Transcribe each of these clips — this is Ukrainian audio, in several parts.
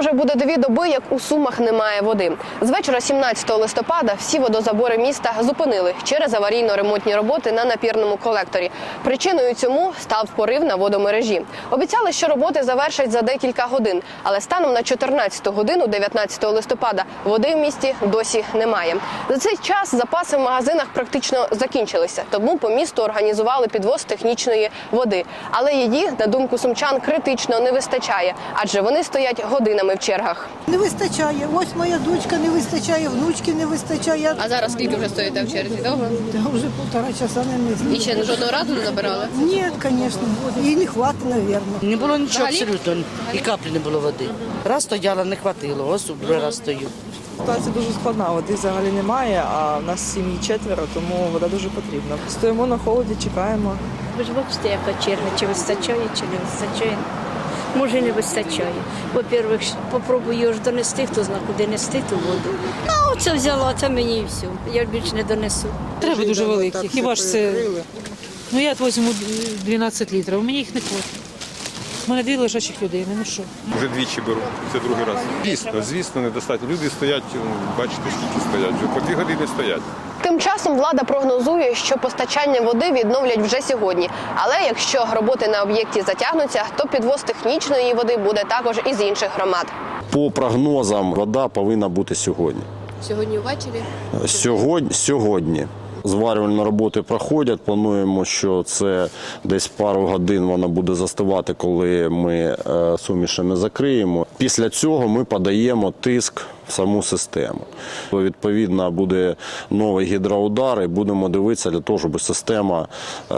вже буде дві доби, як у Сумах немає води. З вечора 17 листопада всі водозабори міста зупинили через аварійно-ремонтні роботи на напірному колекторі. Причиною цьому став порив на водомережі. Обіцяли, що роботи завершать за декілька годин, але станом на 14 годину, 19 листопада, води в місті досі немає. За цей час запаси в магазинах практично закінчилися, тому по місту організували підвоз технічної води. Але її, на думку сумчан, критично не вистачає, адже вони стоять годинами в чергах. Не вистачає. Ось моя дочка не вистачає, внучки не вистачає. А зараз скільки вже стоїте в черзі? Довго? Та вже півтора часа не знаю. І ще жодного разу не набирали? Ні, звісно. І не хватить, мабуть. Не було нічого Взагалі? абсолютно, і каплі не було води. Раз стояла, не хватило, ось другий раз стою. Ситуація дуже складна, води взагалі немає, а в нас сім'ї четверо, тому вода дуже потрібна. Стоїмо на холоді, чекаємо. Ви ж бачите, яка черга, чи вистачає, чи не вистачає. Може, не вистачає. По-перше, попробую його ж донести, хто знає, куди нести ту воду. Ну, оце взяла, це мені і все. Я більше не донесу. Треба дуже великі. Хіба ж це. Ну я от візьму 12 літрів, мені їх не хватить. У мене дві лежачих людини, ну що? Вже двічі беру, це другий раз. Звісно, звісно, недостатньо. Люди стоять, бачите, скільки стоять, вже по дві години стоять. Тим часом влада прогнозує, що постачання води відновлять вже сьогодні. Але якщо роботи на об'єкті затягнуться, то підвоз технічної води буде також із інших громад. По прогнозам, вода повинна бути сьогодні. Сьогодні ввечері? Сьогодні, сьогодні. Зварювальні роботи проходять. Плануємо, що це десь пару годин вона буде застивати, коли ми е, сумішами закриємо. Після цього ми подаємо тиск саму систему. Відповідно, буде новий гідроудар, і будемо дивитися для того, щоб система е,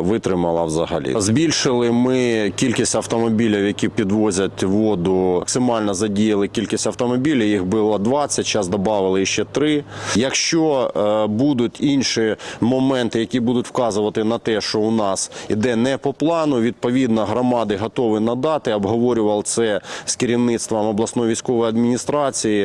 витримала взагалі. Збільшили ми кількість автомобілів, які підвозять воду. Максимально задіяли кількість автомобілів. Їх було 20, зараз додали ще 3. Якщо е, будуть інші моменти, які будуть вказувати на те, що у нас іде не по плану, відповідно громади готові надати. Обговорював це з керівництвом обласної військової адміністрації.